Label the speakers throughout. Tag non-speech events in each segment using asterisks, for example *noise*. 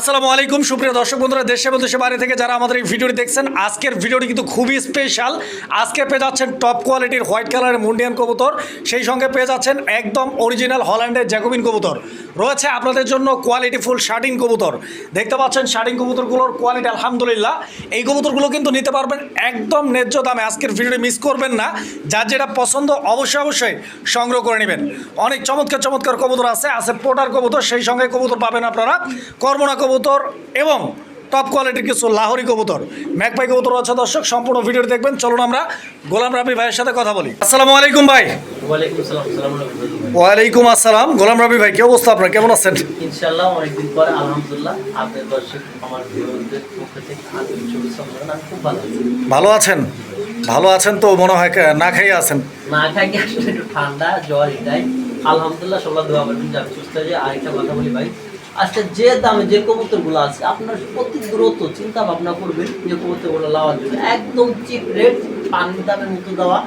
Speaker 1: আসসালামু আলাইকুম। সুপ্রিয় দর্শক বন্ধুরা, দেশে এবং দেশের বাইরে থেকে যারা আমাদের এই ভিডিওটি দেখছেন, আজকের ভিডিওটি কিন্তু খুবই স্পেশাল আজকে পেয়ে যাচ্ছেন টপ কোয়ালিটির হোয়াইট কালারের মুন্ডিয়ান কবুতর। সেই সঙ্গে পেয়ে যাচ্ছেন একদম অরিজিনাল হল্যান্ডের জ্যাকোবিন কবুতর। রয়েছে আপনাদের জন্য কোয়ালিটি ফুল শার্টিং কবুতর। দেখতে পাচ্ছেন শার্টিং কবুতরগুলোর কোয়ালিটি আলহামদুলিল্লাহ। এই কবুতরগুলো কিন্তু নিতে পারবেন একদম ন্যায্য দামে। আজকের ভিডিওটি মিস করবেন না। যার যেটা পছন্দ, অবশ্যই অবশ্যই সংগ্রহ করে নেবেন। অনেক চমৎকার চমৎকার কবুতর আছে আছে পোটার কবুতর। সেই সঙ্গে কবুতর পাবেন আপনারা। কর্মনা কবুতর এবং টপ কোয়ালিটির কিছু লাহোরি কবুতর। ম্যাকপাই কবুতর আছে দর্শক সম্পূর্ণ ভিডিও দেখবেন। চলুন আমরা গোলাম রাবি ভাইয়ের সাথে কথা বলি। আসসালামু আলাইকুম ভাই।
Speaker 2: ওয়ালাইকুম
Speaker 1: আসসালাম গোলাম রাবি ভাই কি অবস্থা আপনার? কেমন আছেন?
Speaker 2: ইনশাআল্লাহ অনেকদিন পরে আলহামদুলিল্লাহ। আপনার দর্শক আমার পক্ষ থেকে আমি খুব ভালো আছি।
Speaker 1: ভালো আছেন? ভালো আছেন তো মনে হয় না খাইয়ে আছেন।
Speaker 2: না খাই আসলে একটু ঠান্ডা জ্বর এটাই। আলহামদুলিল্লাহ সবাই দোয়া করবেন যে আমি সুস্থ হয়ে আরেকটা কথা বলি ভাই আজকে যে দামে যে কবুতরগুলো আছে আপনার প্রতি দূরত্ব চিন্তা ভাবনা করবেন যে কবুতরগুলো লাওয়ার জন্য। একদম চিপ রেট পানির দামের মতো দেওয়া।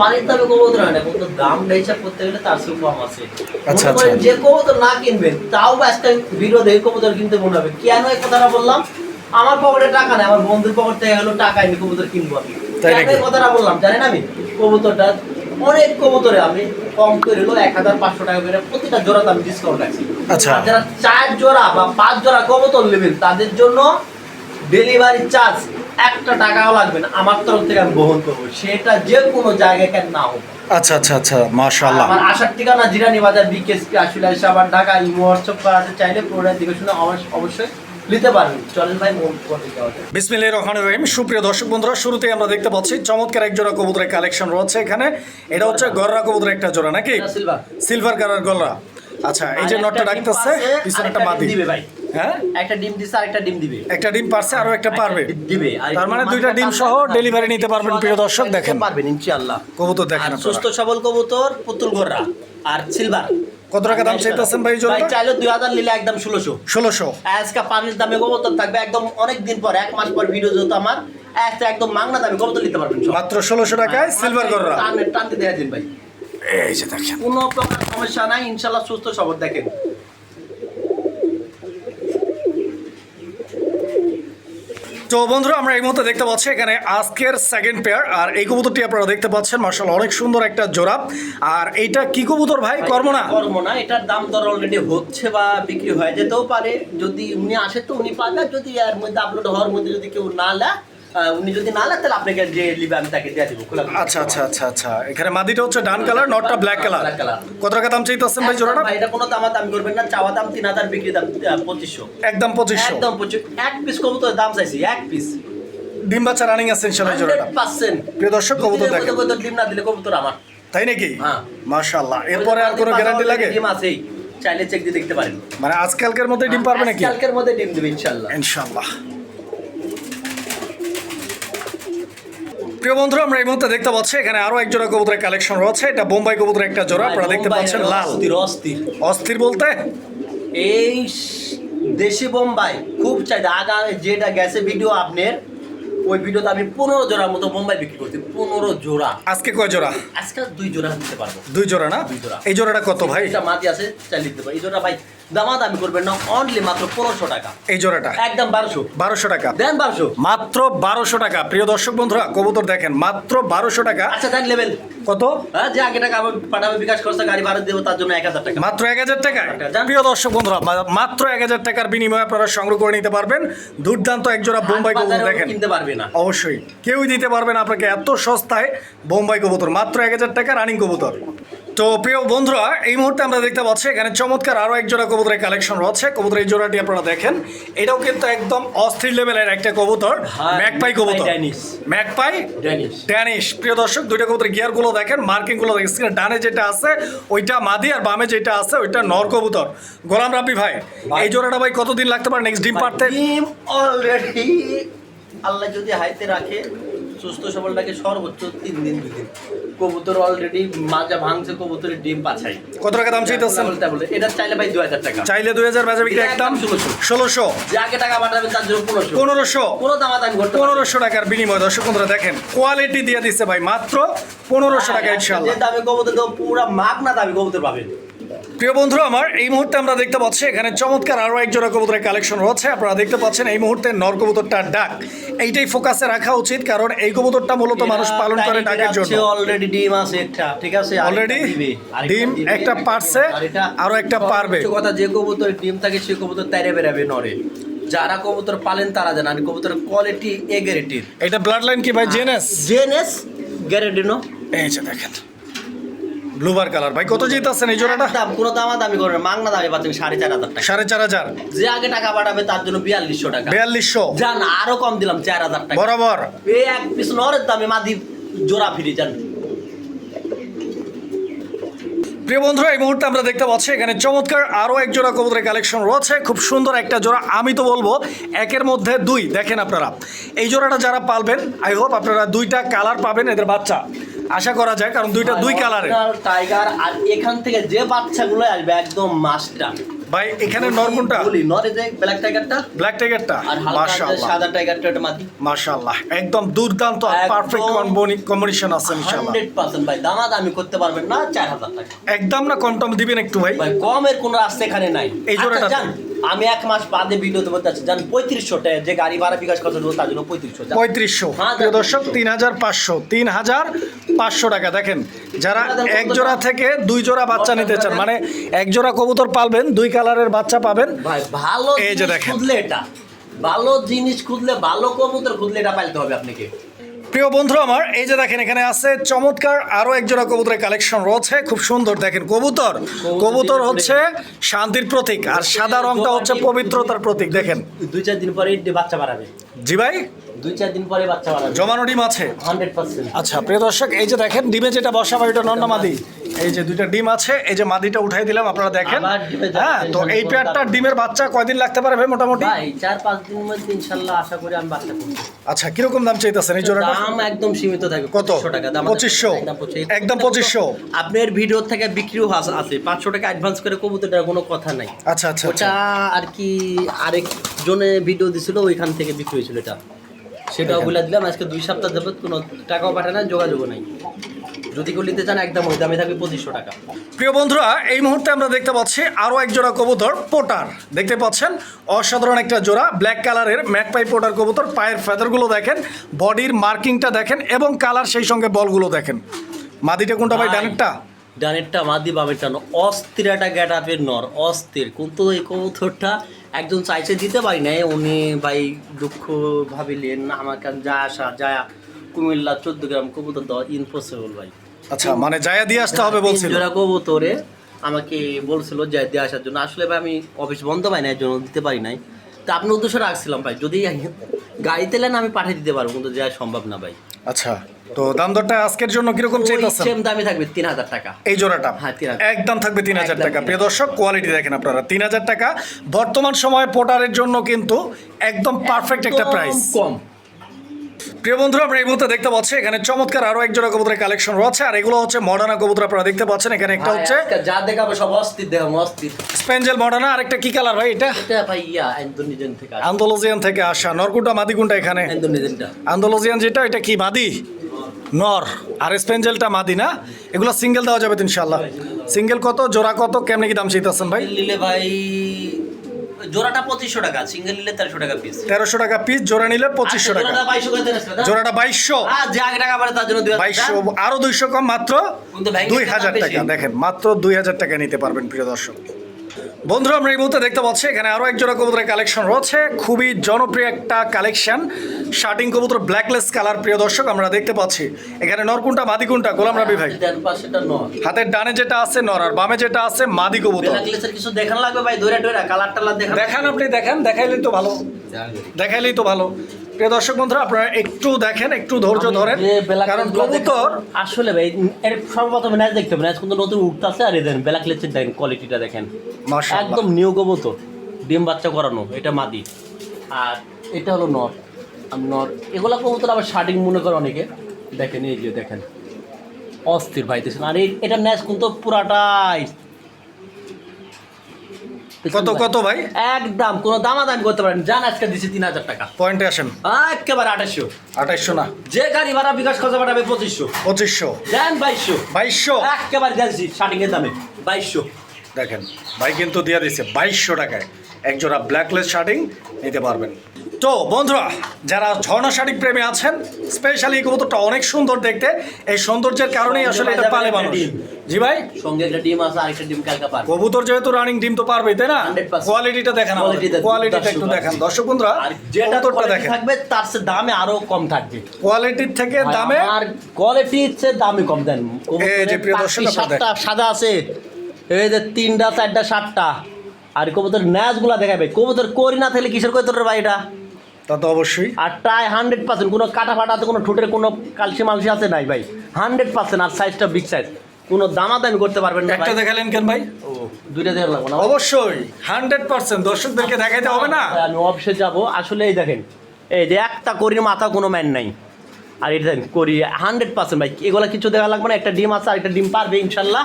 Speaker 2: পানির দামে কবুতর হয় না কবুতর দামটা হিসাব করতে গেলে তার চেয়ে কম আছে।
Speaker 1: আচ্ছা, আচ্ছা।
Speaker 2: যে কবুতর না কিনবেন তাও আজকে বিরোধে কবুতর কিনতে মনে হবে। কেন এই কথাটা বললাম? আমার পকেটে টাকা নেই আমার বন্ধুর পকেট থেকে গেলো টাকা আমি কবুতর কিনবো আমি? এই কথাটা বললাম? জানেন আমি? কবুতরটা অনেক কবুতরে আমি কম করে হলো এক হাজার পাঁচশো টাকা করে প্রতিটা জোড়াতে আমি ডিসকাউন্ট রাখছি।
Speaker 1: আচ্ছা।
Speaker 2: যারা চার জোড়া বা পাঁচ জোড়া কবুতর নেবেন তাদের জন্য ডেলিভারি চার্জ একটা টাকাও লাগবে না। আমার তরফ থেকে আমি বহন করব। সেটা যে কোনো জায়গায় কেন না হোক।
Speaker 1: আচ্ছা আচ্ছা আচ্ছা মাশাআল্লাহ।
Speaker 2: আমার আসার ঠিকানা জিরানি বাজার বিকেএসপি আসলে আবার ঢাকা ইমো হোয়াটসঅ্যাপ করাতে চাইলে পুরোটা দিকে শুনে অবশ্য- অবশ্যই নিতে পারবেন চলেন ভাই করে দেওয়া যাক।
Speaker 1: বিসমিল্লাহির রহমানির রহিম। সুপ্রিয় দর্শক বন্ধুরা শুরুতেই আমরা দেখতে পাচ্ছি চমৎকার এক জোড়া কবুতরের কালেকশন রয়েছে এখানে। এটা হচ্ছে গররা কবুতরের একটা জোড়া নাকি?
Speaker 2: সিলভার।
Speaker 1: সিলভার কালার গলরা আচ্ছা এই যে নটটা
Speaker 2: ডিম
Speaker 1: ডাকতেছে পিছনে একটা মাদি।
Speaker 2: দিবে ভাই।
Speaker 1: হ্যাঁ?
Speaker 2: একটা ডিম দিছে আর একটা ডিম দিবে।
Speaker 1: একটা ডিম পারছে আরও একটা পারবে।
Speaker 2: দিবে
Speaker 1: তার মানে দুইটা ডিম সহ ডেলিভারি নিতে পারবেন প্রিয় দর্শক দেখেন।
Speaker 2: পারবেন ইনশাআল্লাহ।
Speaker 1: কবুতর দেখেন
Speaker 2: সুস্থ সবল কবুতর পুতুল গোররা আর সিলভার
Speaker 1: কত টাকা দাম চাইতেছেন ভাই
Speaker 2: চাইলে দুই হাজার নিলে একদম ষোলোশো।
Speaker 1: ষোলোশো।
Speaker 2: আজকে পানির দামে কবুতর থাকবে একদম অনেক দিন পর এক মাস পর ভিডিও যেহেতু আমার আজকে একদম মাংনা দামে কবুতর নিতে পারবেন
Speaker 1: মাত্র ষোলোশো টাকায় সিলভার গররা।
Speaker 2: টানে টানতে দেয়া দিন ভাই।
Speaker 1: এই যে দেখেন।
Speaker 2: কোনো প্রকার সমস্যা নাই ইনশাল্লাহ সুস্থ সবর দেখেন।
Speaker 1: তো বন্ধুরা আমরা এই মুহূর্তে দেখতে পাচ্ছি এখানে আজকের সেকেন্ড পেয়ার আর এই কবুতরটি আপনারা দেখতে পাচ্ছেন মার্শাল অনেক সুন্দর একটা জোড়া। আর এইটা কি কবুতর ভাই? কর্ম না
Speaker 2: কর্ম না এটার দাম দর অলরেডি হচ্ছে বা বিক্রি হয়ে যেতেও পারে। যদি উনি আসে তো উনি পাবে যদি এর মধ্যে আপলোড হওয়ার মধ্যে যদি কেউ না লা উনি যদি না লা তাহলে আপনাকে যে লিবে আমি তাকে দিয়ে দিব খোলা
Speaker 1: আচ্ছা আচ্ছা আচ্ছা আচ্ছা। এখানে মাদিটা হচ্ছে ডান কালার নটটা ব্ল্যাক কালার কত টাকা দাম চাইতেছেন ভাই জোড়াটা?
Speaker 2: ভাই এটা কোনো দামা দাম করবেন না। চাওয়া দাম তিন হাজার বিক্রি দাম পঁচিশশো।
Speaker 1: একদম পঁচিশশো।
Speaker 2: একদম পঁচিশ এক পিস কবুতর দাম চাইছি এক পিস
Speaker 1: ডিম বাচ্চা রানিং আছে ইনশাল্লাহ জোড়াটা। প্রিয় দর্শক কবুতর দেখেন।
Speaker 2: কবুতর ডিম না দিলে কবুতর আমার।
Speaker 1: তাই নাকি?
Speaker 2: হ্যাঁ।
Speaker 1: মাশাআল্লাহ। এরপরে আর কোনো গ্যারান্টি লাগে?
Speaker 2: ডিম আছেই। চাইলে চেক দিয়ে দেখতে পারেন।
Speaker 1: মানে আজকালকের মধ্যে ডিম পারবে নাকি?
Speaker 2: কালকের মধ্যে ডিম দেবে ইনশাল্লাহ
Speaker 1: ইনশাআল্লাহ। প্রিয় বন্ধুরা আমরা এই মুহূর্তে দেখতে পাচ্ছি এখানে আরও এক জোড়া কবুতরের কালেকশন রয়েছে। এটা বোম্বাই কবুতরের একটা জোড়া। আপনারা দেখতে পাচ্ছেন লাল।
Speaker 2: অস্থির অস্থির।
Speaker 1: অস্থির বলতে?
Speaker 2: এই দেশি বোম্বাই খুব চাহিদা। আগা যেটা গেছে ভিডিও আপনার ওই ভিডিওতে আমি পনেরো জোড়ার মতো বোম্বাই বিক্রি করছি পনেরো জোড়া।
Speaker 1: আজকে কয় জোড়া?
Speaker 2: আজকে দুই জোড়া দিতে পারব।
Speaker 1: দুই জোড়া না?
Speaker 2: দুই জোড়া।
Speaker 1: এই জোড়াটা কত ভাই?
Speaker 2: এটা মাটি আছে চাইলে দিতে পারি এই জোড়া ভাই দামা দামি করবেন না অনলি মাত্র পনেরোশো টাকা।
Speaker 1: এই জোড়াটা?
Speaker 2: একদম বারোশো।
Speaker 1: বারোশো টাকা।
Speaker 2: দেন বারোশো।
Speaker 1: মাত্র বারোশো টাকা। প্রিয় দর্শক বন্ধুরা কবুতর দেখেন মাত্র বারোশো টাকা।
Speaker 2: আচ্ছা দেন লেভেল
Speaker 1: কত?
Speaker 2: হ্যাঁ যে আগে টাকা আমি পাঠাবে বিকাশ করছে গাড়ি ভাড়া দেবো তার জন্য এক হাজার টাকা।
Speaker 1: মাত্র এক হাজার টাকা। প্রিয় দর্শক বন্ধুরা মাত্র এক হাজার টাকার বিনিময়ে আপনারা সংগ্রহ করে নিতে পারবেন। দুর্দান্ত এক জোড়া বোম্বাই কবুতর দেখেন।
Speaker 2: কিনতে পারবে না।
Speaker 1: অবশ্যই। কেউই দিতে পারবেন আপনাকে এত সস্তায় বোম্বাই কবুতর। মাত্র এক হাজার টাকা রানিং কবুতর। তো প্রিয় বন্ধুরা এই মুহূর্তে আমরা দেখতে পাচ্ছি এখানে চমৎকার আরও এক জোড়া কবুতরের কালেকশন রয়েছে। কবুতরের জোড়াটি আপনারা দেখেন। এটাও কিন্তু একদম অস্থির লেভেলের একটা কবুতর ম্যাকপাই কবুতর। ম্যাকপাই
Speaker 2: ড্যানিশ
Speaker 1: ড্যানিশ প্রিয় দর্শক দুইটা কবুতর গিয়ারগুলো দেখেন মার্কিংগুলো দেখেন। স্ক্রিনে ডানে যেটা আছে ওইটা মাদি আর বামে যেটা আছে ওইটা নর কবুতর। গোলাম রাব্বি ভাই এই জোড়াটা ভাই কতদিন লাগতে পারে নেক্সট ডিম পারতে
Speaker 2: ডিম অলরেডি আল্লাহ যদি হাইতে রাখে সুস্থ সবলটাকে সর্বোচ্চ তিন দিন দুই দিন। কবুতর অলরেডি মাজা ভাঙছে কবুতরের ডিম পাছাই
Speaker 1: কত টাকা দাম চাইতেছেন?
Speaker 2: বলে এটা চাইলে ভাই দু হাজার টাকা।
Speaker 1: চাইলে দুই হাজার বেচা বিক্রি একদম
Speaker 2: একদম 1600
Speaker 1: ষোলোশো।
Speaker 2: যে আগে টাকা পাঠাবে তার জন্য পনেরোশো।
Speaker 1: পনেরোশো।
Speaker 2: কোনো দাম দামি করতে পারবে। না।
Speaker 1: পনেরোশো টাকার বিনিময় দর্শক বন্ধুরা দেখেন কোয়ালিটি দিয়ে দিচ্ছে ভাই মাত্র পনেরোশো টাকা ইনশাল্লাহ
Speaker 2: যে দামে কবুতর দেবো পুরো মাগ না দামি কবুতর পাবেন
Speaker 1: প্রিয় বন্ধুরা আমার এই মুহূর্তে আমরা দেখতে পাচ্ছি এখানে চমৎকার আরও এক জোড়া কবুতরের কালেকশন রয়েছে। আপনারা দেখতে পাচ্ছেন এই মুহূর্তে নর কবুতরটার ডাক। এইটাই ফোকাসে রাখা উচিত কারণ এই কবুতরটা মূলত মানুষ পালন করে ডাকের জন্য।
Speaker 2: অলরেডি ডিম আছে একটা ঠিক আছে?
Speaker 1: অলরেডি ডিম একটা পারছে
Speaker 2: আর এটা-
Speaker 1: আরও একটা পারবে।
Speaker 2: কথা যে কবুতর ডিম থাকে সে কবুতর তাইরে বেরাবে নরে। যারা কবুতর পালেন তারা জানেন আর কবুতর কোয়ালিটি এ গ্যারেন্টির
Speaker 1: এটা ব্লাড লাইন কি ভাই? জেনেস
Speaker 2: জেনেস গ্যারেন্টি নো
Speaker 1: এই যে দেখেন। ব্লুবার কালার। ভাই কত জিতাছেন এই জোড়াটা?
Speaker 2: দাম কোনো দামা দামি করে মাংনা দামে পাচ্ছেন সাড়ে চার হাজার টাকা।
Speaker 1: সাড়ে চার হাজার।
Speaker 2: যে আগে টাকা পাঠাবে তার জন্য বিয়াল্লিশশো টাকা।
Speaker 1: বিয়াল্লিশশো?
Speaker 2: জান আরও কম দিলাম চার হাজার টাকা।
Speaker 1: বরাবর।
Speaker 2: এই এক পিস নরের দামে মাদি জোড়া ফিরি যান।
Speaker 1: প্রিয় বন্ধুরা এই মুহূর্তে আমরা দেখতে পাচ্ছি এখানে চমৎকার আরও এক জোড়া কবুতরের কালেকশন রয়েছে। খুব সুন্দর একটা জোড়া আমি তো বলব একের মধ্যে দুই। দেখেন আপনারা। এই জোড়াটা যারা পালবেন আই হোপ আপনারা দুইটা কালার পাবেন এদের বাচ্চা। আশা করা যায় কারণ দুইটা দুই কালারের
Speaker 2: টাইগার আর এখান থেকে যে বাচ্চাগুলো আসবে একদম মাস্টার
Speaker 1: ভাই এখানে নরকুনটা
Speaker 2: বলি নরে যে ব্ল্যাক টাইগারটা
Speaker 1: ব্ল্যাক টাইগারটা
Speaker 2: আর
Speaker 1: মাশাআল্লাহ।
Speaker 2: সাদা টাইগারটা ওটা মাদি
Speaker 1: মাশাআল্লাহ। একদম দুর্দান্ত
Speaker 2: একদম।
Speaker 1: পারফেক্ট কম্বিনেশন আছে ইনশাআল্লাহ
Speaker 2: হান্ড্রেড পার্সেন্ট ভাই দামা দামি করতে পারবেন না চার হাজার টাকা।
Speaker 1: একদম না কম টম দিবেন একটু ভাই?
Speaker 2: ভাই কমের কোনো রাস্তা এখানে নাই।
Speaker 1: এই জোড়াটা
Speaker 2: আচ্ছা, যান আমি এক মাস বাদে ভিডিওতে বলতে আছি জান পঁয়ত্রিশশো টাকা যে গাড়ি ভাড়া বিকাশ কত দেবো তার জন্য পঁয়ত্রিশশো
Speaker 1: পঁয়ত্রিশশো।
Speaker 2: হ্যাঁ,
Speaker 1: দর্শক তিন হাজার পাঁচশো। তিন হাজার পাঁচশো টাকা। দেখেন যারা এক জোড়া থেকে দুই জোড়া বাচ্চা নিতে চান মানে এক জোড়া কবুতর পালবেন দুই কালারের বাচ্চা পাবেন।
Speaker 2: ভালো
Speaker 1: এই যে দেখেন।
Speaker 2: এটা। ভালো জিনিস খুঁজলে ভালো কবুতর খুঁজলে এটা পাইতে হবে আপনাকে।
Speaker 1: প্রিয় বন্ধু আমার এই যে দেখেন এখানে আছে চমৎকার আরও এক জোড়া কবুতরের কালেকশন রয়েছে খুব সুন্দর। দেখেন কবুতর কবুতর হচ্ছে শান্তির প্রতীক আর সাদা রংটা হচ্ছে পবিত্রতার প্রতীক দেখেন।
Speaker 2: দুই চার দিন পরে বাচ্চা বাড়াবে।
Speaker 1: জি ভাই?
Speaker 2: দুই চার দিন পরে বাচ্চা বাড়াবে
Speaker 1: জমানো ডিম আছে?
Speaker 2: Hundred percent.
Speaker 1: আচ্ছা প্রিয় দর্শক এই যে দেখেন ডিমে যেটা বসাবো এটা নন্না মাদি। এই যে দুইটা ডিম আছে এই যে মাদিটা উঠাই দিলাম আপনারা দেখেন। হ্যাঁ তো এই পেয়ারটার ডিমের বাচ্চা কয়দিন লাগতে পারে ভাই মোটামুটি?
Speaker 2: ভাই চার পাঁচ দিনের মধ্যে ইনশাল্লাহ আশা করি আমি বাচ্চা করব।
Speaker 1: আচ্ছা কীরকম দাম চাইতেছেন এই জোড়াটা?
Speaker 2: দাম একদম সীমিত থাকবে
Speaker 1: কত?
Speaker 2: 2500 টাকা দাম
Speaker 1: পঁচিশশো?
Speaker 2: একদম 2500
Speaker 1: পঁচিশশো?
Speaker 2: আপনার ভিডিও থেকে বিক্রিও আছে পাঁচশো টাকা অ্যাডভান্স করে কবুতরটার কোনো কথা নাই।
Speaker 1: আচ্ছা আচ্ছা
Speaker 2: ওটা
Speaker 1: আচ্ছা
Speaker 2: আর কি আরেক জনে ভিডিও দিছিল ওইখান থেকে বিক্রি হয়েছিল এটা। সেটাও বলে দিলাম আজকে দুই সপ্তাহ যাবত কোনো টাকাও পাঠায় না যোগাযোগও নাই। যদি কেউ নিতে চান একদম ওই দামে থাকবে পঁচিশশো টাকা।
Speaker 1: প্রিয় বন্ধুরা এই মুহূর্তে আমরা দেখতে পাচ্ছি আরও এক জোড়া কবুতর পোটার। দেখতে পাচ্ছেন অসাধারণ একটা জোড়া ব্ল্যাক কালারের ম্যাকপাই পোটার কবুতর। পায়ের ফেদারগুলো দেখেন বডির মার্কিংটা দেখেন এবং কালার সেই সঙ্গে বলগুলো দেখেন। মাদিটা কোনটা ভাই ডানেরটা?
Speaker 2: ডানেরটা মাদি বামেরটা অস্থির একটা গ্যাট আপের নর অস্থির। কিন্তু এই কবুতরটা একজন চাইছে দিতে পারি নাই উনি ভাই দুঃখ ভাবিলেন আমাকে যা আসা যা কুমিল্লা চোদ্দ গ্রাম কবুতর দেওয়া ইম্পসিবল ভাই।
Speaker 1: আচ্ছা মানে জায়া দিয়ে আসতে হবে বলছিল?
Speaker 2: জোড়া কবুতরে আমাকে বলছিল যে দিয়ে আসার জন্য। আসলে ভাই আমি অফিস বন্ধ পাই না এর জন্য দিতে পারি নাই। তা আপনি উদ্দেশ্য রাখছিলাম ভাই যদি গাড়িতে নেন আমি পাঠিয়ে দিতে পারব কিন্তু যাওয়া সম্ভব না ভাই।
Speaker 1: আচ্ছা। তো দাম দরটা আজকের জন্য কীরকম চাইতেছেন?
Speaker 2: সেম দামে থাকবে তিন হাজার টাকা।
Speaker 1: এই জোড়াটা?
Speaker 2: হ্যাঁ,
Speaker 1: একদম থাকবে তিন হাজার টাকা।
Speaker 2: 3000
Speaker 1: প্রিয় দর্শক কোয়ালিটি দেখেন আপনারা। তিন হাজার টাকা। বর্তমান সময়ে পোটারের জন্য কিন্তু একদম পারফেক্ট একটা প্রাইস
Speaker 2: কম।
Speaker 1: প্রিয় বন্ধুরা আমরা এই মুহূর্তে দেখতে পাচ্ছি এখানে চমৎকার আরও এক জোড়া কবুতরের কালেকশন রয়েছে। আর এগুলো হচ্ছে মডার্না কবুতর আপনারা দেখতে পাচ্ছেন। এখানে একটা হচ্ছে
Speaker 2: যা দেখাবো সব অস্থির দেখাবো অস্থির।
Speaker 1: স্পেঞ্জেল মডার্না। আর একটা কি কালার ভাই এটা?
Speaker 2: ভাই ইয়া।
Speaker 1: আন্দোলজিয়ান থেকে আসা। নরকুটা মাদিকুনটা এখানে? আন্দোলজিয়ান যেটা এটা কি মাদি? নর। আর স্পেঞ্জেলটা মাদি না? এগুলো সিঙ্গেল দেওয়া যাবে ইনশাল্লাহ সিঙ্গেল কত? জোড়া কত? কেমনে কি দাম চাইতেছেন ভাই?
Speaker 2: নিলে ভাই জোড়াটা পঁচিশশো টাকা সিঙ্গেল নিলে তেরোশো টাকা পিস
Speaker 1: তেরোশো টাকা পিস জোড়া নিলে পঁচিশশো টাকা। জোড়াটা বাইশশো
Speaker 2: যে আগে টাকা পারে তার জন্য
Speaker 1: বাইশশো। আরও দুইশো কম মাত্র দুই হাজার টাকা। দেখেন মাত্র দুই হাজার টাকা নিতে পারবেন প্রিয় দর্শক। বন্ধুরা আমরা এই মুহূর্তে দেখতে পাচ্ছি এখানে আরও একজোড়া কবুতরের কালেকশন রয়েছে। খুবই জনপ্রিয় একটা কালেকশন শার্টিং কবুতর ব্ল্যাকলেস কালার প্রিয় দর্শক আমরা দেখতে পাচ্ছি। এখানে নরকুন্টা মাদি কোনটা গোলাম রাবি ভাই? হাতের ডানে যেটা আছে নর আর বামে যেটা আছে মাদি কবুতর।
Speaker 2: কিছু দেখান লাগবে ভাই? কালার টালার দেখান
Speaker 1: দেখান আপনি দেখেন দেখাইলেই তো ভালো। দেখাইলেই তো ভালো। প্রিয় দর্শক বন্ধুরা আপনারা একটু দেখেন একটু ধৈর্য ধরেন। কারণ কবুতর
Speaker 2: আসলে ভাই এর সর্বপ্রথম ম্যাচ দেখতে হবে ম্যাচ কিন্তু নতুন উঠতেছে আর দেখেন ব্ল্যাক লেচের দেখেন কোয়ালিটিটা দেখেন। একদম নিউ কবুতর। ডিম বাচ্চা করানো এটা মাদি। আর এটা হলো নর। আর নর এগুলা কবুতর আবার শার্টিং মনে করে অনেকে। দেখেন এই যে দেখেন। অস্থির ভাই দেখছেন? আর এটা ম্যাচ কিন্তু পুরাটাই
Speaker 1: কত কত ভাই?
Speaker 2: একদম কোনো দামাদামি করতে পারেন। জান আজকে দিছি তিন হাজার টাকা।
Speaker 1: পয়েন্টে আসেন।
Speaker 2: একেবারে আঠাশশো।
Speaker 1: আঠাশশো না।
Speaker 2: যে গাড়ি ভাড়া বিকাশ খরচা পাঠাবে পঁচিশশো।
Speaker 1: পঁচিশশো।
Speaker 2: দেন বাইশশো।
Speaker 1: বাইশশো?
Speaker 2: একেবারে দেখছি স্টার্টিং এর দামে। বাইশশো।
Speaker 1: দেখেন ভাই কিন্তু দিয়ে দিচ্ছে বাইশশো টাকায়। একজোড়া ব্ল্যাকলেস শার্টিং নিতে পারবেন। তো বন্ধুরা যারা ঝর্ণা শাড়ি প্রেমী আছেন স্পেশালি এই কবুতরটা অনেক সুন্দর দেখতে। এই সৌন্দর্যের কারণেই আসলে এটা পালে মানুষ। জি ভাই?
Speaker 2: সঙ্গে একটা ডিম আছে আরেকটা ডিম কালকা পার
Speaker 1: কবুতর যেহেতু রানিং ডিম তো পারবেই তাই না? কোয়ালিটিটা দেখেন কোয়ালিটিটা একটু দেখেন। দর্শক। বন্ধুরা
Speaker 2: যেটা
Speaker 1: কবুতরটা দেখেন।
Speaker 2: থাকবে তার সে দামে আরও কম থাকবে।
Speaker 1: কোয়ালিটির থেকে দামে?
Speaker 2: আর কোয়ালিটি হচ্ছে দামে কম দেন।
Speaker 1: এই যে প্রিয় দর্শক,
Speaker 2: সাতটা সাদা আছে। এই যে তিনটা চারটা সাতটা। আর কবুতর ন্যাচগুলা দেখাবে। কবুতর করি না থাকলে কিসের কবুতরের ভাই এটা?
Speaker 1: তা তো অবশ্যই।
Speaker 2: আর টাই হান্ড্রেড পার্সেন্ট কোনো কাটা ফাটাতে কোনো ঠোঁটের কোনো কালসি মালসি আছে নাই ভাই। হান্ড্রেড পার্সেন্ট আর সাইজটা বিগ সাইজ কোনো দামাদামি করতে পারবেন না
Speaker 1: একটা দেখালেন কেন ভাই?
Speaker 2: ও দুইটা দেখার লাগবো না
Speaker 1: অবশ্যই হান্ড্রেড পার্সেন্ট দর্শকদেরকে দেখাইতে হবে না?
Speaker 2: আমি অফিসে যাব। আসলে এই দেখেন এই যে একটা করির মাথা কোনো ম্যান নাই। আর এটা করি হান্ড্রেড পার্সেন্ট ভাই। এগুলো কিছু দেখা লাগবে না একটা ডিম আছে আর একটা ডিম পারবে ইনশাল্লাহ।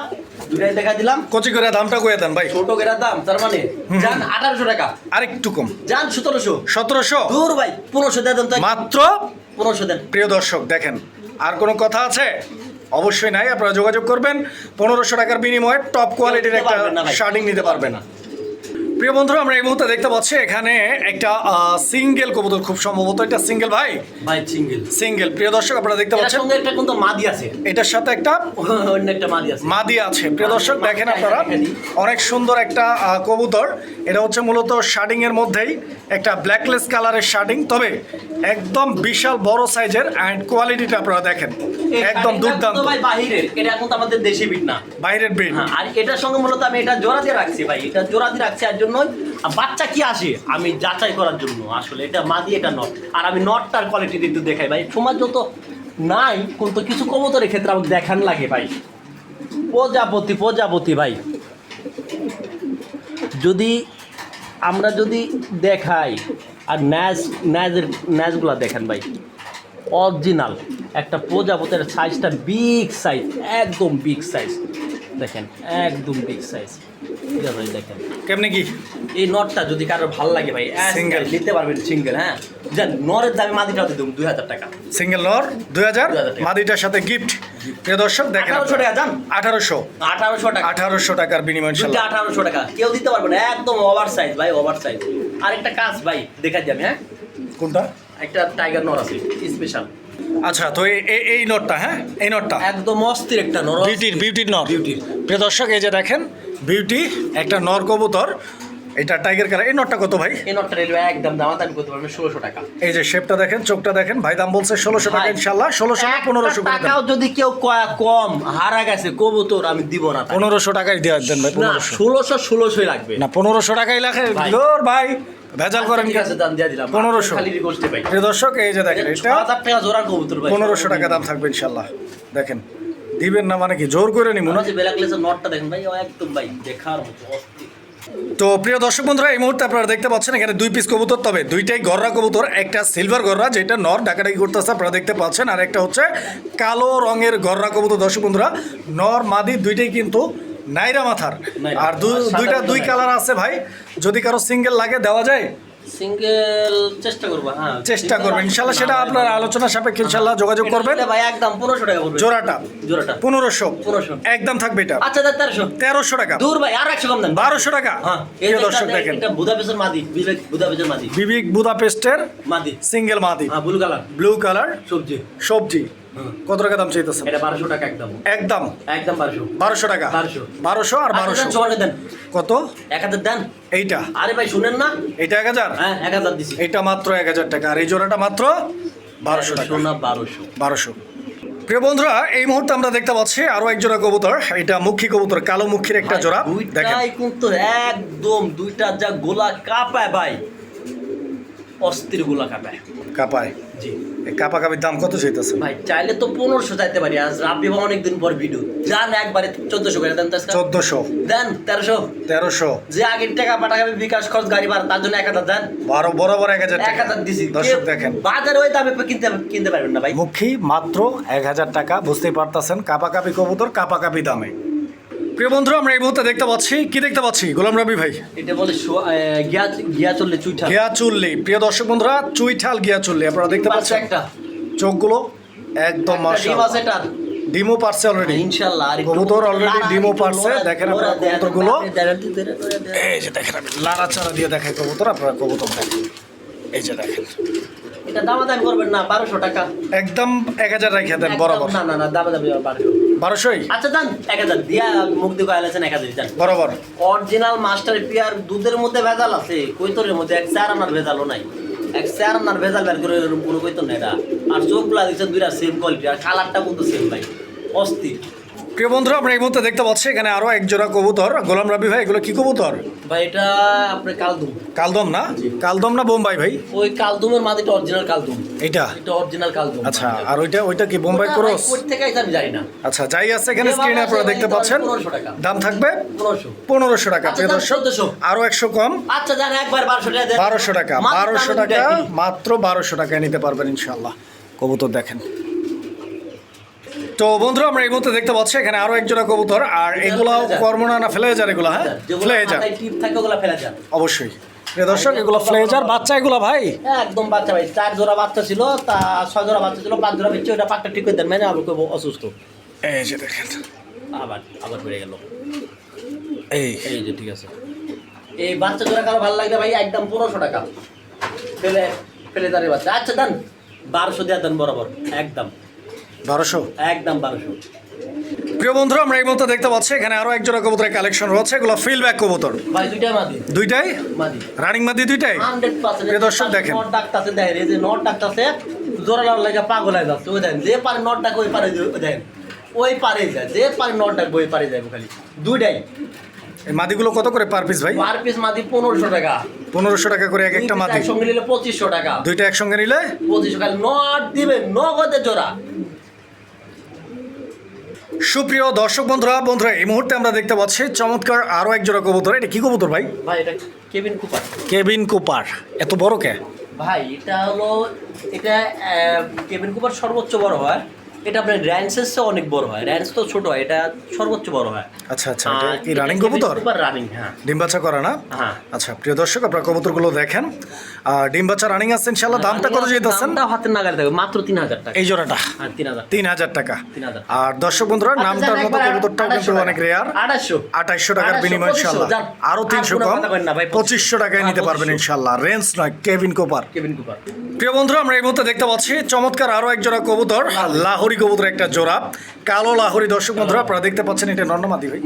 Speaker 2: দুটাই দেখা দিলাম।
Speaker 1: কচি করে দামটা কয়ে দেন ভাই।
Speaker 2: ছোট গেরার দাম তার মানে যান আঠারোশো টাকা।
Speaker 1: আরেকটু কম।
Speaker 2: যান সতেরোশো।
Speaker 1: সতেরোশো?
Speaker 2: দূর ভাই পনেরোশো দেন তো।
Speaker 1: মাত্র?
Speaker 2: পনেরোশো দেন।
Speaker 1: প্রিয় দর্শক দেখেন আর কোনো কথা আছে? অবশ্যই নাই আপনারা যোগাযোগ করবেন। পনেরোশো টাকার বিনিময়ে টপ কোয়ালিটির একটা শার্টিং নিতে পারবেন। প্রিয় বন্ধুরা আমরা এই মুহূর্তে দেখতে পাচ্ছি এখানে একটা সিঙ্গেল কবুতর খুব সম্ভবত এটা সিঙ্গেল ভাই?
Speaker 2: ভাই সিঙ্গেল
Speaker 1: সিঙ্গেল প্রিয় দর্শক আপনারা দেখতে পাচ্ছেন?
Speaker 2: সঙ্গে একটা কিন্তু মাদি আছে।
Speaker 1: এটার সাথে একটা *laughs*
Speaker 2: অন্য একটা মাদি আছে।
Speaker 1: মাদি আছে। প্রিয় দর্শক দেখেন আপনারা অনেক সুন্দর একটা কবুতর। এটা হচ্ছে মূলত শার্টিং এর মধ্যেই একটা ব্ল্যাকলেস কালারের শার্টিং তবে একদম বিশাল বড় সাইজের অ্যান্ড কোয়ালিটিটা আপনারা দেখেন। একদম দুর্দান্ত।
Speaker 2: ভাই বাহিরের। এটা এখন তো আমাদের দেশি বিট না।
Speaker 1: বাইরের
Speaker 2: হ্যাঁ, আর এটার সঙ্গে মূলত আমি এটা জোড়া দিয়ে রাখছি ভাই। এটা জোড়া দিয়ে রাখছি আর জন্যই। আর বাচ্চা কি আসে? আমি যাচাই করার জন্য। আসলে এটা মাদি এটা নট। আর আমি নটটার কোয়ালিটি একটু দেখাই ভাই। সমাজ যত নাই কিন্তু কিছু কবুতরের ক্ষেত্রে আমাকে দেখান লাগে ভাই। প্রজাপতি প্রজাপতি ভাই। যদি আমরা যদি দেখাই, আর ন্যাজ, ন্যাজের, ন্যাজগুলো দেখেন ভাই। অরিজিনাল। একটা প্রজাপতির সাইজটা বিগ সাইজ একদম বিগ সাইজ দেখেন, একদম বিগ সাইজ ভাই দেখেন।
Speaker 1: কেমনি কি?
Speaker 2: এই নটটা যদি কারোর ভালো লাগে ভাই. সিঙ্গেল নিতে পারবেন সিঙ্গেল হ্যাঁ। যান নরের দামে মাদিটাও দিয়ে দেবো দুই হাজার টাকা।
Speaker 1: সিঙ্গেল নর দুই হাজার। মাদিটার সাথে গিফট প্রিয় দর্শক দেখেন।
Speaker 2: আঠারোশো টাকা
Speaker 1: আঠারোশো।
Speaker 2: আঠারোশো টাকা।
Speaker 1: আঠারোশো টাকার বিনিময়
Speaker 2: আঠারোশো টাকা। কেউ দিতে পারবে না একদম ওভার সাইজ ভাই ওভার সাইজ আর একটা কাজ ভাই দেখা যাবে হ্যাঁ।
Speaker 1: কোনটা?
Speaker 2: একটা টাইগার নর আছে স্পেশাল
Speaker 1: আচ্ছা তো এই- এই নটটা হ্যাঁ? এই নটটা।
Speaker 2: একদম অস্থির একটা নর
Speaker 1: বিউটির বিউটির নর।
Speaker 2: বিউটির।
Speaker 1: প্রিয় দর্শক এই যে দেখেন বিউটি একটা নর কবুতর এটা টাইগার কালার এই নটটা কত ভাই?
Speaker 2: এই নটটা রেলওয়ে একদম দামাদামি করতে পারবেন ষোলোশো টাকা।
Speaker 1: এই যে শেপটা দেখেন চোখটা দেখেন ভাই দাম বলছে ষোলোশো টাকা ইনশাল্লাহ ষোলোশো না পনেরোশো
Speaker 2: টাকাও যদি কেউ কম হারা গেছে কবুতর আমি দিব না
Speaker 1: পনেরোশো টাকাই দেওয়া দেন ভাই
Speaker 2: ষোলোশো ষোলোশোই লাগবে।
Speaker 1: না পনেরোশো টাকাই লাগে
Speaker 2: ভাই।
Speaker 1: ভেজাল করেন
Speaker 2: আচ্ছা, ঠিক আছে দাম দিয়ে দিলাম।
Speaker 1: 1500
Speaker 2: খালি রিকোয়েস্টে ভাই
Speaker 1: প্রিয় দর্শক এই যে দেখেন এটা
Speaker 2: ভাই
Speaker 1: পনেরোশো টাকা দাম থাকবে ইনশাল্লাহ দেখেন দিবেন না মানে কি? জোর করে
Speaker 2: মনে
Speaker 1: না?
Speaker 2: দেখেন ভাই একদম ভাই দেখার
Speaker 1: তো প্রিয় দর্শক বন্ধুরা এই মুহূর্তে আপনারা দেখতে পাচ্ছেন এখানে দুই পিস কবুতর তবে দুইটাই গররা কবুতর একটা সিলভার গররা যেটা নর ডাকাডাকি করতেছে আপনারা দেখতে পাচ্ছেন আর একটা হচ্ছে কালো রঙের গররা কবুতর। দর্শক বন্ধুরা নর মাদি দুইটাই কিন্তু নাইরা মাথার। আর দুইটা দুই কালার আছে ভাই। যদি কারও সিঙ্গেল লাগে দেওয়া যায়?
Speaker 2: সিঙ্গেল চেষ্টা করব হ্যাঁ।
Speaker 1: চেষ্টা করবেন ইনশাল্লাহ সেটা আপনার আলোচনা সাপেক্ষে ইনশাল্লাহ যোগাযোগ করবেন।
Speaker 2: ভাই একদম পনেরোশো টাকা পড়বে।
Speaker 1: জোড়াটা।
Speaker 2: জোড়াটা।
Speaker 1: পনেরোশো।
Speaker 2: 1500
Speaker 1: একদম থাকবে এটা।
Speaker 2: আচ্ছা তেরোশো।
Speaker 1: তেরোশো টাকা।
Speaker 2: দূর ভাই আর একশো কম দেন।
Speaker 1: বারোশো টাকা।
Speaker 2: হ্যাঁ। এই
Speaker 1: দর্শক দেখেন।
Speaker 2: এটা মাদি বিবেক বুদাপেসের মাদি।
Speaker 1: বিবিক বুদাপেস্টের
Speaker 2: মাদি।
Speaker 1: সিঙ্গেল মাদি।
Speaker 2: হ্যাঁ ব্লু কালার
Speaker 1: ব্লু কালার
Speaker 2: সবজি।
Speaker 1: সবজি। কত টাকা দাম চাইতেছেন?
Speaker 2: এটা বারোশো টাকা একদম।
Speaker 1: একদম?
Speaker 2: একদম বারোশো।
Speaker 1: বারোশো টাকা?
Speaker 2: 1200
Speaker 1: বারোশো আর বারোশো?
Speaker 2: জোয়ারে দেন।
Speaker 1: কত?
Speaker 2: এক হাজার দেন।
Speaker 1: এইটা?
Speaker 2: আরে ভাই শুনেন না?
Speaker 1: এইটা এক হাজার?
Speaker 2: হ্যাঁ এক হাজার দিছি।
Speaker 1: এইটা মাত্র এক হাজার টাকা। আর এই জোড়াটা মাত্র বারোশো টাকা।
Speaker 2: সোনা বারোশো।
Speaker 1: বারোশো। প্রিয় বন্ধুরা এই মুহূর্তে আমরা দেখতে পাচ্ছি আরও এক জোড়া কবুতর। এটা মুখী কবুতর কালো মুখীর একটা জোড়া। দেখেন।
Speaker 2: কিন্তু একদম দুইটা যা গোলা কাপায় ভাই। অস্থির গোলা কাঁপায়।
Speaker 1: কাপায়?
Speaker 2: জি।
Speaker 1: কাপা কাপির দাম কত চাইতেছে
Speaker 2: ভাই চাইলে তো পনেরোশো চাইতে পারি আজ রাব্বি বা অনেকদিন পর ভিডিও। যান একবারে চোদ্দশো করে দেন
Speaker 1: চোদ্দশো?
Speaker 2: দেন তেরোশো।
Speaker 1: তেরোশো?
Speaker 2: যে আগের টাকা পাঠাবে বিকাশ খরচ গাড়ি ভাড়া তার জন্য এক হাজার দেন।
Speaker 1: বারো বরাবর এক হাজার
Speaker 2: এক হাজার দিছি।
Speaker 1: দর্শক দেখেন।
Speaker 2: বাজারে ওই দামে কিনতে কিনতে পারবেন না ভাই।
Speaker 1: মুখী মাত্র এক হাজার টাকা বুঝতেই পারতেছেন কাপা কাপি কবুতর কাপা কাপি দামে। প্রিয় বন্ধুরা আমরা এই মুহূর্তে দেখতে পাচ্ছি কি দেখতে পাচ্ছি? গোলাম রবি ভাই।
Speaker 2: এটা বলে গিয়া চললে চুইঠা
Speaker 1: গিয়া চুল্লি প্রিয় দর্শক বন্ধুরা চুইঠাল গিয়া চুল্লি আপনারা দেখতে পাচ্ছেন।
Speaker 2: একটা।
Speaker 1: চোখগুলো একদম মাশাআল্লাহ।
Speaker 2: আছে
Speaker 1: ডিমো পারছে অলরেডি
Speaker 2: ইনশাআল্লাহ আর
Speaker 1: কবুতর
Speaker 2: লাড়া,
Speaker 1: ডিমও পারছে। দেখেন আপনারা কবুতরগুলো। এই যে দেখেন আমি লাড়া চাড়া দিয়ে দেখাই কবুতর আপনারা কবুতর দেখেন। এই যে দেখেন।
Speaker 2: এটা দামাদামি করবেন না বারোশো টাকা।
Speaker 1: একদম এক হাজার রেখে দেন বরাবর।
Speaker 2: না না না দামাদামি বারোশো।
Speaker 1: বারোশোই?
Speaker 2: আচ্ছা দেন এক হাজার। দিয়া মুখ দিয়ে এক হাজার দেন
Speaker 1: বরাবর।
Speaker 2: অরিজিনাল মাস্টার পিয়ার দুধের মধ্যে ভেজাল আছে কৈতরের মধ্যে এক চার আনার ভেজালও নাই। এক চার আনার ভেজাল বের করে পুরো কৈতর নেই আর চোখগুলা দিচ্ছে দুইটা সেম কোয়ালিটি আর কালারটা কিন্তু সেম ভাই অস্থির।
Speaker 1: প্রিয় বন্ধুরা আমরা এই মুহূর্তে দেখতে পাচ্ছি এখানে আরও এক জোড়া কবুতর। গোলাম রবি ভাই এগুলো কি কবুতর?
Speaker 2: ভাই এটা আপনার কালদুম।
Speaker 1: কালদম না? কালদম না বোম্বাই ভাই?
Speaker 2: ওই কালদুমের মাদিটা অরিজিনাল কালদুম।
Speaker 1: এটা
Speaker 2: এটা অরিজিনাল কালদুম।
Speaker 1: আচ্ছা আর ওইটা ওইটা কি বোম্বাই ক্রস?
Speaker 2: থেকে আমি জানি না।
Speaker 1: আচ্ছা যাই আছে এখানে স্ক্রিনে আপনারা দেখতে পাচ্ছেন। দাম থাকবে
Speaker 2: পনেরোশো।
Speaker 1: পনেরোশো টাকা
Speaker 2: আচ্ছা,
Speaker 1: প্রিয় দর্শক আরও একশো কম।
Speaker 2: আচ্ছা জান একবার বারোশো টাকা দেন।
Speaker 1: বারোশো টাকা
Speaker 2: মাত্র
Speaker 1: বারোশো
Speaker 2: আমি
Speaker 1: টাকা মাত্র বারোশো টাকায় নিতে পারবেন ইনশাল্লাহ কবুতর দেখেন। তো বন্ধুরা আমরা এই মুহূর্তে দেখতে পাচ্ছি এখানে আরও এক জোড়া কবুতর আর এগুলো। কর্মনা না ফ্লেজার এগুলো হ্যাঁ?
Speaker 2: ফেলে যান।
Speaker 1: অবশ্যই। দর্শক এগুলো ফ্লেজার বাচ্চা এগুলো ভাই?
Speaker 2: হ্যাঁ, একদম বাচ্চা ভাই। চার জোড়া বাচ্চা ছিল তা ছয় জোড়া বাচ্চা ছিল পাঁচ জোড়া বেঁচে ওটা পাকটা ঠিক করে দেন মানে আবার খুব অসুস্থ।
Speaker 1: এই যে দেখেন।
Speaker 2: আবার আবার বেড়ে গেল।
Speaker 1: এই।
Speaker 2: এই যে ঠিক আছে। এই বাচ্চা জোড়া কারও ভালো লাগবে ভাই একদম পনেরোশো টাকা। ফেলে ফেলে দাঁড়িয়ে বাচ্চা। আচ্ছা দেন। বারোশো দেওয়া দেন বরাবর একদম।
Speaker 1: বারোশো?
Speaker 2: একদম বারোশো।
Speaker 1: প্রিয় বন্ধুরা আমরা এই মুহূর্তে দেখতে পাচ্ছি এখানে আরও এক জোড়া কবুতরের কালেকশন রয়েছে এগুলো ফিল ব্যাক কবুতর।
Speaker 2: দুইটাই
Speaker 1: রানিং মাদি। দুইটাই? প্রিয় দর্শক দেখেন।
Speaker 2: নট ডাকতেছে লাগে পাগল হয়ে যাচ্ছে ওই দেখেন যে পারে নট ডাক ওই পারে ওই দেখেন ওই পারে যায় যে পারে নট ডাক ওই পারে যাবে খালি। দুইটাই।
Speaker 1: মাদিগুলো কত করে পার পিস ভাই?
Speaker 2: পার পিস মাদি পনেরোশো টাকা।
Speaker 1: পনেরোশো টাকা করে এক একটা মাদি।
Speaker 2: একসঙ্গে নিলে পঁচিশশো টাকা।
Speaker 1: দুইটা একসঙ্গে নিলে?
Speaker 2: পঁচিশশো খালি নট দিবেন নগদে জোড়া।
Speaker 1: সুপ্রিয় দর্শক বন্ধুরা বন্ধুরা এই মুহূর্তে আমরা দেখতে পাচ্ছি চমৎকার আরও এক জোড়া কবুতর। এটা কি কবুতর ভাই?
Speaker 2: ভাই এটা কেবিন কুপার
Speaker 1: কেবিন কুপার এত বড় কে?
Speaker 2: ভাই এটা হলো এটা কেবিন কুপার সর্বোচ্চ বড় হয়। এটা আপনার র্যান্সের অনেক বড় হয়। র্যান্স তো ছোট হয় এটা সর্বোচ্চ বড় হয়।
Speaker 1: আচ্ছা আচ্ছা এটা কি রানিং কবুতর?
Speaker 2: রানিং হ্যাঁ।
Speaker 1: ডিম বাচ্চা করা না?
Speaker 2: হ্যাঁ।
Speaker 1: আচ্ছা প্রিয় দর্শক আপনারা কবুতরগুলো দেখেন। আর ডিম বাচ্চা রানিং আছে ইনশাল্লাহ দামটা কত যেতেছেন
Speaker 2: দামটা হাতের থাকবে মাত্র তিন হাজার টাকা।
Speaker 1: এই জোড়াটা?
Speaker 2: হ্যাঁ তিন হাজার।
Speaker 1: তিন হাজার টাকা।
Speaker 2: 3000
Speaker 1: আর দর্শক বন্ধুরা
Speaker 2: আচ্ছা,
Speaker 1: নামটার মতো কবুতরটাও কিন্তু অনেক রেয়ার টাকার বিনিময় আরও কম? পঁচিশশো টাকায় নিতে পারবেন ইনশাল্লাহ রেঞ্জ নয় কেভিন কোপার
Speaker 2: কেবিন কুপার
Speaker 1: প্রিয় বন্ধুরা আমরা এই মুহূর্তে দেখতে পাচ্ছি চমৎকার আরও এক জোড়া কবুতর লাহোরি কবুতর একটা জোড়া। কালো লাহোরি দর্শক বন্ধুরা আপনারা দেখতে পাচ্ছেন এটা নর্নমাদি ভাই?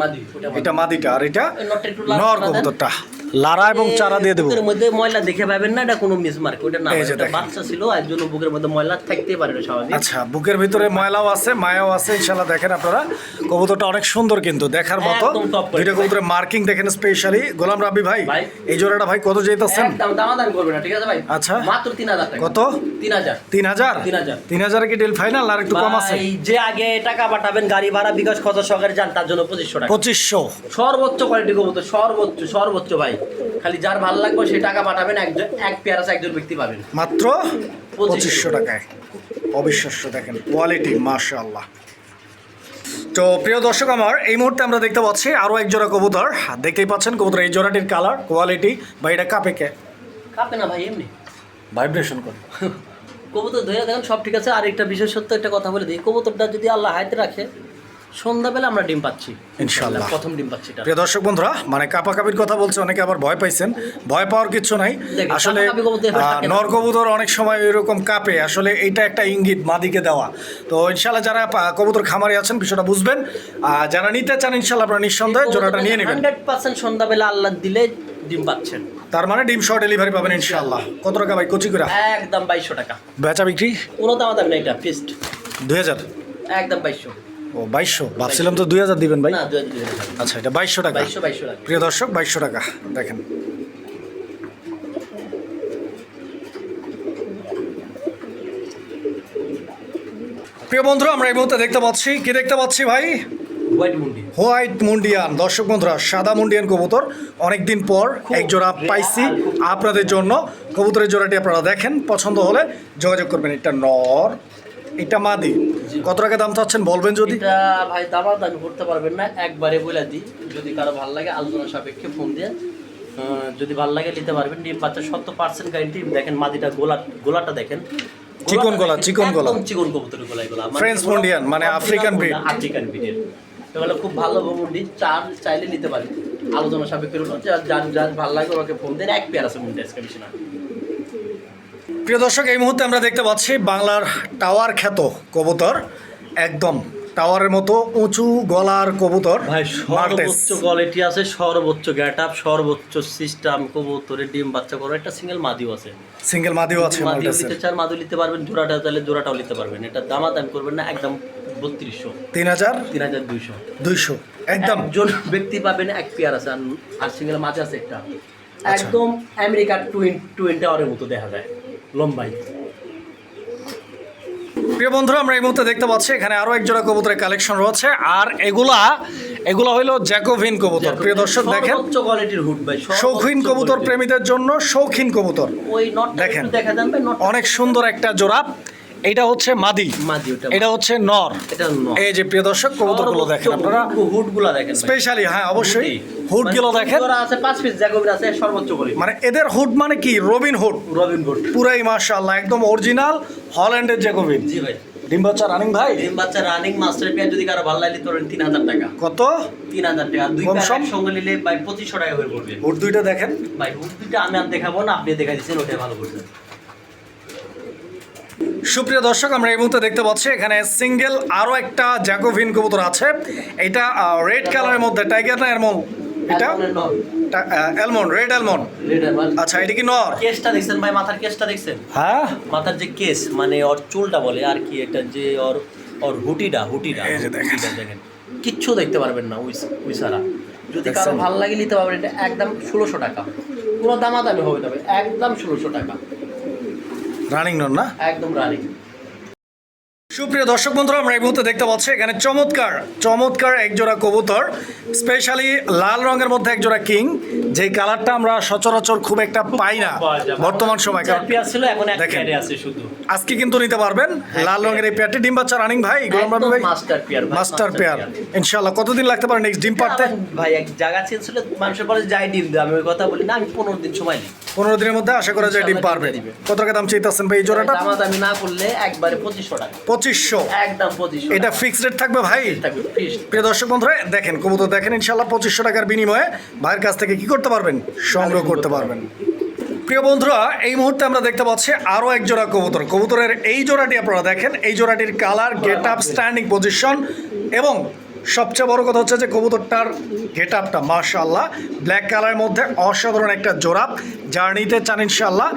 Speaker 1: এটা মাদিটা আর এটা নর কবুতরটা। লারা এবং চারা দিয়ে দেবো।
Speaker 2: বুকের মধ্যে ময়লা দেখে পাবেন না এটা কোনো মিসমার্ক ওটা না এটা বাচ্চা ছিল একজন বুকের মধ্যে ময়লা থাকতেই পারে না স্বাভাবিক।
Speaker 1: আচ্ছা বুকের ভিতরে ময়লাও আছে মায়াও আছে ইনশাল্লাহ দেখেন আপনারা। কবুতরটা অনেক সুন্দর কিন্তু দেখার মতো। দুইটা কবুতরের মার্কিং দেখেন স্পেশালি গোলাম রাব্বি ভাই। এই জোড়াটা ভাই কত যেতেছেন
Speaker 2: একদম দামাদামি করবে না ঠিক আছে ভাই?
Speaker 1: আচ্ছা।
Speaker 2: মাত্র তিন হাজার টাকা।
Speaker 1: কত?
Speaker 2: তিন হাজার।
Speaker 1: তিন হাজার?
Speaker 2: 3000
Speaker 1: কি ডিল ফাইনাল আর একটু কম আছে?
Speaker 2: যে আগে টাকা পাঠাবেন গাড়ি ভাড়া বিকাশ কত সহকারে যান তার জন্য পঁচিশশো টাকা।
Speaker 1: পঁচিশশো।
Speaker 2: সর্বোচ্চ কোয়ালিটি কবুতর সর্বোচ্চ সর্বোচ্চ ভাই। খালি যার ভালো লাগবে সেই টাকা পাঠাবেন একজন এক পেয়ার আছে একজন ব্যক্তি পাবেন।
Speaker 1: মাত্র পঁচিশশো টাকায়। অবিশ্বাস্য দেখেন কোয়ালিটি মাশাআল্লাহ। তো প্রিয় দর্শক আমার এই মুহূর্তে আমরা দেখতে পাচ্ছি আরও এক জোড়া কবুতর। দেখতেই পাচ্ছেন কবুতর এই জোড়াটির কালার কোয়ালিটি বা এটা কাপে কে?
Speaker 2: কাঁপে না ভাই এমনি।
Speaker 1: ভাইব্রেশন করে।
Speaker 2: কবুতর ধরে দেখেন সব ঠিক আছে। আর একটা বিশেষত্ব একটা কথা বলে দিই। কবুতরটা যদি আল্লাহ হাতে রাখে সন্ধ্যাবেলা আমরা ডিম পাচ্ছি।
Speaker 1: ইনশাআল্লাহ।
Speaker 2: প্রথম ডিম পাচ্ছি
Speaker 1: প্রিয় দর্শক বন্ধুরা মানে কাপাকাপির কথা বলছে অনেকে আবার ভয় পাইছেন। ভয় পাওয়ার কিছু নাই। আসলে
Speaker 2: কাপাকাপি কবুতর এবার
Speaker 1: আহ,
Speaker 2: থাকে না।
Speaker 1: নর কবুতর অনেক সময় এরকম কাপে। আসলে এইটা একটা ইঙ্গিত মাদিকে দেওয়া। তো ইনশাল্লাহ যারা কবুতর খামারে আছেন বিষয়টা বুঝবেন। আর যারা নিতে চান ইনশাল্লাহ আপনারা নিঃসন্দেহে জোড়াটা নিয়ে নেবেন।
Speaker 2: হান্ড্রেড পার্সেন্ট সন্ধ্যাবেলা আল্লাহ দিলে ডিম পাচ্ছেন।
Speaker 1: তার মানে ডিম সহ ডেলিভারি পাবেন ইনশাল্লাহ কত টাকা ভাই? কচি করে?
Speaker 2: একদম বাইশশো টাকা।
Speaker 1: বেচা বিক্রি?
Speaker 2: কোনো দাম দাম না এটা ফিস্ট
Speaker 1: দুই হাজার।
Speaker 2: একদম বাইশশো।
Speaker 1: ও বাইশশো? ভাবছিলাম তো দুই হাজার দিবেন ভাই। আচ্ছা এটা বাইশশো টাকা। প্রিয় দর্শক বাইশশো টাকা। দেখেন। প্রিয় বন্ধুরা আমরা এই মুহূর্তে দেখতে পাচ্ছি। কি দেখতে পাচ্ছি ভাই?
Speaker 2: হোয়াইট
Speaker 1: মুন্ডিয়ান। দর্শক বন্ধুরা সাদা মুন্ডিয়ান কবুতর। অনেকদিন পর এক জোড়া পাইছি আপনাদের জন্য। কবুতরের জোড়াটি আপনারা দেখেন। পছন্দ হলে যোগাযোগ করবেন। এটা নর এটা মাদি। কত টাকা দাম চাচ্ছেন বলবেন যদি?
Speaker 2: এটা ভাই দামার দামি করতে পারবেন না একবারে বলে দিই। যদি কারও ভালো লাগে আলোচনা সাপেক্ষে ফোন দিয়ে যদি ভালো লাগে নিতে পারবেন। ডিম বাচ্চা সত্তর পার্সেন্ট গ্যারেন্টি দেখেন মাদিটা গোলা গোলাটা দেখেন।
Speaker 1: চিকন গলা, চিকন গলা।
Speaker 2: চিকন কবুতরের গলা। এগুলো মানে
Speaker 1: French
Speaker 2: এগুলো
Speaker 1: Mundian, মানে breed।
Speaker 2: মুন্ডা, আফ্রিকান ব্রিডের এগুলো খুব ভালো মুন্ডি। চার চাইলে নিতে পারে আলোচনা সাপেক্ষে যার যার যার ভালো লাগে ওকে ফোন দেন এক পেয়ার আছে মুন্ডি আজকে বেশি না।
Speaker 1: প্রিয় দর্শক এই মুহূর্তে আমরা দেখতে পাচ্ছি বাংলার টাওয়ার খ্যাত কবুতর একদম টাওয়ারের মতো উঁচু গলার কবুতর
Speaker 2: ভাই সর্বোচ্চ কোয়ালিটি আছে সর্বোচ্চ গেট আপ সর্বোচ্চ সিস্টেম কবুতরের ডিম বাচ্চা করো একটা সিঙ্গেল মাদিও আছে।
Speaker 1: সিঙ্গেল মাদিও আছে
Speaker 2: মাদিও নিতে চান মাদিও নিতে পারবেন জোড়াটা তাহলে জোড়াটাও নিতে পারবেন। এটা দামাদাম করবেন না একদম বত্রিশশো।
Speaker 1: তিন হাজার?
Speaker 2: তিন হাজার দুইশো।
Speaker 1: দুইশো একদম।
Speaker 2: একজন ব্যক্তি পাবেন এক পেয়ার আছে আর- আর সিঙ্গেল মাছ আছে একটা।
Speaker 1: আচ্ছা।
Speaker 2: একদম আমেরিকার টুইন টুইন টাওয়ারের মতো দেখা যায়। লম্বাই।
Speaker 1: প্রিয় বন্ধুরা আমরা এই মুহূর্তে দেখতে পাচ্ছি এখানে আরও একজোড়া কবুতরের কালেকশন রয়েছে। আর এগুলা এগুলো হইল জ্যাকোভিন কবুতর। প্রিয় দর্শক দেখেন।
Speaker 2: উচ্চ কোয়ালিটির হুড ভাই
Speaker 1: শৌখিন কবুতর। প্রেমীদের জন্য শৌখিন কবুতর।
Speaker 2: ওই নটটা
Speaker 1: দেখেন। অনেক সুন্দর একটা জোড়া। এটা হচ্ছে মাদি।
Speaker 2: মাদি ওটা
Speaker 1: এটা হচ্ছে নর।
Speaker 2: এটা নর।
Speaker 1: এই যে প্রিয় দর্শক কবুতরগুলো দেখেন আপনারা।
Speaker 2: হুডগুলা দেখেন
Speaker 1: স্পেশালি হ্যাঁ অবশ্যই।
Speaker 2: হুডই।
Speaker 1: হুডগুলো
Speaker 2: মানে
Speaker 1: দেখেন
Speaker 2: আছে পাঁচ পিস জ্যাকোবিন আছে সর্বোচ্চ করে।
Speaker 1: মানে এদের হুড মানে কি? Robin Hood.
Speaker 2: Robin Hood.
Speaker 1: পুরাই মাশাআল্লাহ একদম অরিজিনাল হল্যান্ডের জ্যাকোভিন
Speaker 2: জি ভাই।
Speaker 1: ডিম বাচ্চা রানিং ভাই?
Speaker 2: ডিম বাচ্চা রানিং মাস্টার পেয়ার যদি কারও ভালো লাগলে তোরেন তিন হাজার টাকা।
Speaker 1: কত?
Speaker 2: তিন হাজার টাকা। দুই পেয়ার
Speaker 1: সম?
Speaker 2: নিলে ভাই পঁচিশশো টাকা করে পড়বে।
Speaker 1: হুড দুইটা দেখেন।
Speaker 2: ভাই হুড দুইটা আমি আর দেখাবো না আপনি দেখা দিচ্ছেন ওটাই ভালো করছেন
Speaker 1: সুপ্রিয় দর্শক আমরা এই মুহূর্তে দেখতে পাচ্ছি এখানে সিঙ্গেল আরও একটা জ্যাকোভিন কবুতর আছে। এটা রেড কালারের মধ্যে টাইগার না এরমন এটা? অ্যালমন্ড রেড অ্যালমন্ড আচ্ছা এটা কি নর?
Speaker 2: কেসটা দেখছেন ভাই? মাথার কেসটা দেখছেন?
Speaker 1: হ্যাঁ?
Speaker 2: মাথার যে কেস মানে ওর চুলটা বলে আর কি এটা যে ওর ওর হুটিটা হুটিটা।
Speaker 1: এই যে দেখেন।
Speaker 2: দেখেন। কিচ্ছু দেখতে পারবেন না উই ছাড়া যদি
Speaker 1: কারও?
Speaker 2: ভালো লাগে নিতে পারবেন এটা একদম ষোলোশো টাকা। কোনো দামাদামি হবে না একদম ষোলোশো টাকা।
Speaker 1: রানিং নন না?
Speaker 2: একদম রানিং
Speaker 1: সুপ্রিয় দর্শক বন্ধুরা আমরা এই মুহূর্তে দেখতে পাচ্ছি এখানে চমৎকার চমৎকার এক জোড়া কবুতর স্পেশালি লাল রঙের মধ্যে এক জোড়া কিং যে কালারটা আমরা সচরাচর খুব একটা পাই না বর্তমান সময়।
Speaker 2: ছিল
Speaker 1: দেখেন। আজকে কিন্তু নিতে পারবেন লাল রঙের এই পেয়ারটি। ডিম বাচ্চা রানিং ভাই ভাই?
Speaker 2: মাস্টার পেয়ার
Speaker 1: ইনশাল্লাহ কতদিন লাগতে পারে নেক্সট ডিম পারতে
Speaker 2: ভাই এক জায়গা হলে মানুষের পরে যাই ডিম দেয় আমি ওই কথা বলি না আমি পনেরো দিন সময় নিই।
Speaker 1: পনেরো দিনের মধ্যে আশা করা যায় ডিম পারবে। কত টাকা দাম চাইতেছেন ভাই এই জোড়াটা?
Speaker 2: দামাদামি না করলে একবারে পঁচিশশো টাকা।
Speaker 1: পঁচিশশো।
Speaker 2: একদম পঁচিশশো
Speaker 1: এটা ফিক্সড রেট থাকবে ভাই? প্রিয় দর্শক বন্ধুরা দেখেন কবুতর দেখেন ইনশাল্লাহ পঁচিশশো টাকার বিনিময়ে ভাইয়ের কাছ থেকে কি করতে পারবেন? সংগ্রহ করতে পারবেন। প্রিয় বন্ধুরা এই মুহূর্তে আমরা দেখতে পাচ্ছি আরও এক জোড়া কবুতর। কবুতরের এই জোড়াটি আপনারা দেখেন এই জোড়াটির colour get up standing position এবং সবচেয়ে বড় কথা হচ্ছে যে কবুতরটার গেট আপটা মার্শাল্লাহ ব্ল্যাক কালারের মধ্যে অসাধারণ একটা জোড়া। যার নিতে চান ইনশাল্লাহ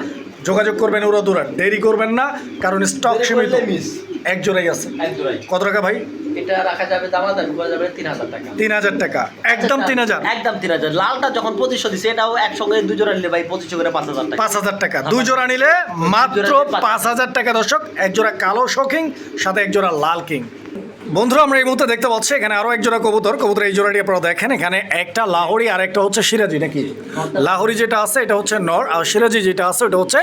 Speaker 1: যোগাযোগ করবেন ওরা দূরা দেরি করবেন না কারণ স্টক সীমিত। এক জোড়াই আছে। কত টাকা ভাই?
Speaker 2: এটা রাখা যাবে দামাদামি করা যাবে তিন হাজার টাকা।
Speaker 1: তিন হাজার টাকা। একদম তিন হাজার।
Speaker 2: একদম তিন হাজার। লালটা যখন পঁচিশশো দিছে এটাও একসঙ্গে দুই জোড়া নিলে ভাই পঁচিশশো করে পাঁচ হাজার টাকা।
Speaker 1: পাঁচ হাজার টাকা। দুই জোড়া নিলে মাত্র
Speaker 2: পাঁচ
Speaker 1: হাজার। টাকা দর্শক। এক জোড়া কালো শৌকিং সাথে এক জোড়া লাল কিং। বন্ধুরা আমরা এই মুহূর্তে দেখতে পাচ্ছি এখানে আরও এক জোড়া কবুতর। কবুতর এই জোড়াটি আপনারা দেখেন এখানে একটা লাহোরি আর একটা হচ্ছে সিরাজি নাকি? লাহোরি যেটা আছে এটা হচ্ছে নর আর সিরাজি যেটা আছে ওটা হচ্ছে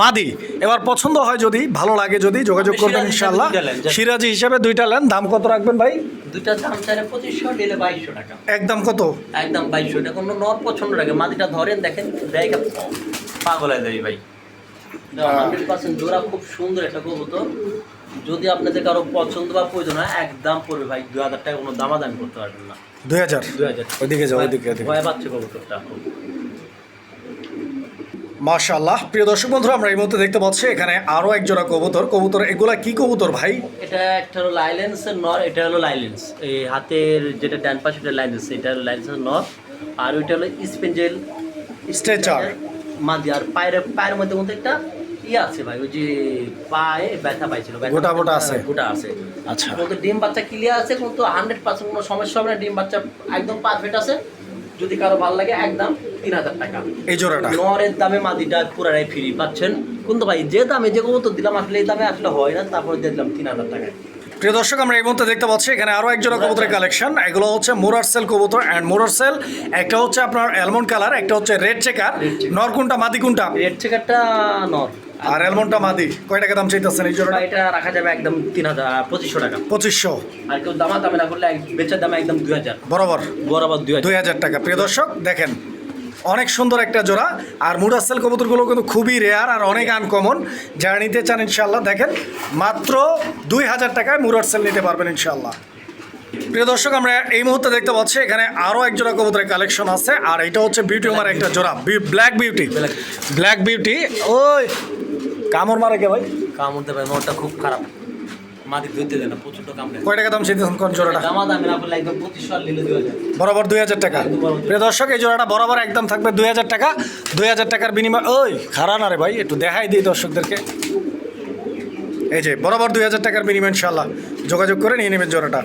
Speaker 1: মাদি। এবার পছন্দ হয় যদি ভালো লাগে যদি যোগাযোগ করবেন ইনশাল্লাহ সিরাজি হিসাবে দুইটা নেন দাম কত রাখবেন ভাই?
Speaker 2: দুইটা দাম চাইলে পঁচিশশো নিলে বাইশশো টাকা।
Speaker 1: একদম কত?
Speaker 2: একদম বাইশশো কোনো নর পছন্দ লাগে। মাটিটা ধরেন দেখেন পাগল হয়ে যাবে ভাই। হান্ড্রেড পার্সেন্ট জোড়া খুব সুন্দর একটা কবুতর। যদি আপনাদের কারও পছন্দ বা প্রয়োজন হয় একদম পড়বে ভাই। দুই হাজার টাকা কোনো দামা দামাদামি করতে পারবেন না।
Speaker 1: দুই হাজার?
Speaker 2: দুই হাজার।
Speaker 1: ওইদিকে যাও ওইদিকে
Speaker 2: ভয় পাচ্ছে কবুতরটা।
Speaker 1: মাশাআল্লাহ। প্রিয় দর্শক বন্ধুরা আমরা এই মুহূর্তে দেখতে পাচ্ছি এখানে আরও এক জোড়া কবুতর। কবুতর এগুলা কি কবুতর ভাই?
Speaker 2: এটা একটা হলো লাইলেন্সের নর এটা হলো লাইলেন্স এই হাতের যেটা ডান পাশে এটা লাইলেন্স এটা হলো লাইলেন্সের নর। আর ওইটা হলো স্পেঞ্জেল
Speaker 1: Stretcher।
Speaker 2: মাদি। আর পায়ের পায়ের মধ্যে মধ্যে একটা ইয়ে আছে ভাই ওই যে পায়ে ব্যথা পাইছিল
Speaker 1: গোটা গোটা আছে।
Speaker 2: গোটা আছে।
Speaker 1: আচ্ছা।
Speaker 2: কিন্তু ডিম বাচ্চা ক্লিয়ার আছে কিন্তু হান্ড্রেড পার্সেন্ট কোনো সমস্যা হবে না ডিম বাচ্চা একদম পারফেক্ট আছে। যদি কারও ভালো লাগে একদম তিন হাজার টাকা।
Speaker 1: এই জোড়াটা?
Speaker 2: নরের দামে মাদিটা পুরাটাই ফ্রি পাচ্ছেন? কিন্তু ভাই যে দামে যে কবুতর দিলাম আসলে এই দামে আসলে হয় না তারপরে দিলাম তিন হাজার টাকায়।
Speaker 1: প্রিয় দর্শক আমরা এই মুহূর্তে দেখতে পাচ্ছি এখানে আরও এক জোড়া কবুতরের কালেকশন এগুলো হচ্ছে মোরার সেল কবুতর অ্যান্ড মোরার সেল একটা হচ্ছে আপনার অ্যালমন্ড কালার একটা হচ্ছে রেড চেকার। নর কোনটা মাদি কোনটা?
Speaker 2: রেড চেকারটা নর।
Speaker 1: আর অ্যালমন্ডটা মাদি কয় টাকা দাম চাইতেছেন এই জোড়াটা?
Speaker 2: এটা রাখা যাবে একদম তিন হাজার পঁচিশশো টাকা।
Speaker 1: পঁচিশশো।
Speaker 2: আর কেউ দামা দামে না করলে বেচার দামে একদম দুই হাজার।
Speaker 1: বরাবর।
Speaker 2: বরাবর দুই হাজার।
Speaker 1: টাকা। প্রিয় দর্শক দেখেন অনেক সুন্দর একটা জোড়া। আর মুরাসেল কবুতরগুলো কিন্তু খুবই রেয়ার আর অনেক আনকমন যারা নিতে চান ইনশাল্লাহ দেখেন মাত্র দুই হাজার টাকায় মুরাসেল নিতে পারবেন ইনশাল্লাহ প্রিয় দর্শক আমরা এই মুহূর্তে দেখতে পাচ্ছি এখানে আরও এক জোড়া কবুতরের কালেকশন আছে। আর এটা হচ্ছে বিউটি উমার একটা জোড়া ব্ল্যাক বিউটি ব্ল্যাক বিউটি ওই কামড় মারে কে ভাই?
Speaker 2: কামড় দেবে নটা খুব খারাপ। মাদি ধরতে দেয় না প্রচণ্ড কামড়ে
Speaker 1: কয় টাকা দাম চিন্তা কোন জোড়াটা?
Speaker 2: দামা দামের আপনার একদম পঁচিশশো আর নিলে দুই হাজার।
Speaker 1: বরাবর দুই হাজার টাকা। প্রিয় দর্শক এই জোড়াটা বরাবর একদম থাকবে দুই হাজার টাকা। দুই হাজার টাকার বিনিময় ওই খারা না রে ভাই একটু দেখাই দিই দর্শকদেরকে। এই যে বরাবর দুই হাজার টাকার বিনিময় ইনশাল্লাহ যোগাযোগ করে নিয়ে নেবেন জোড়াটা।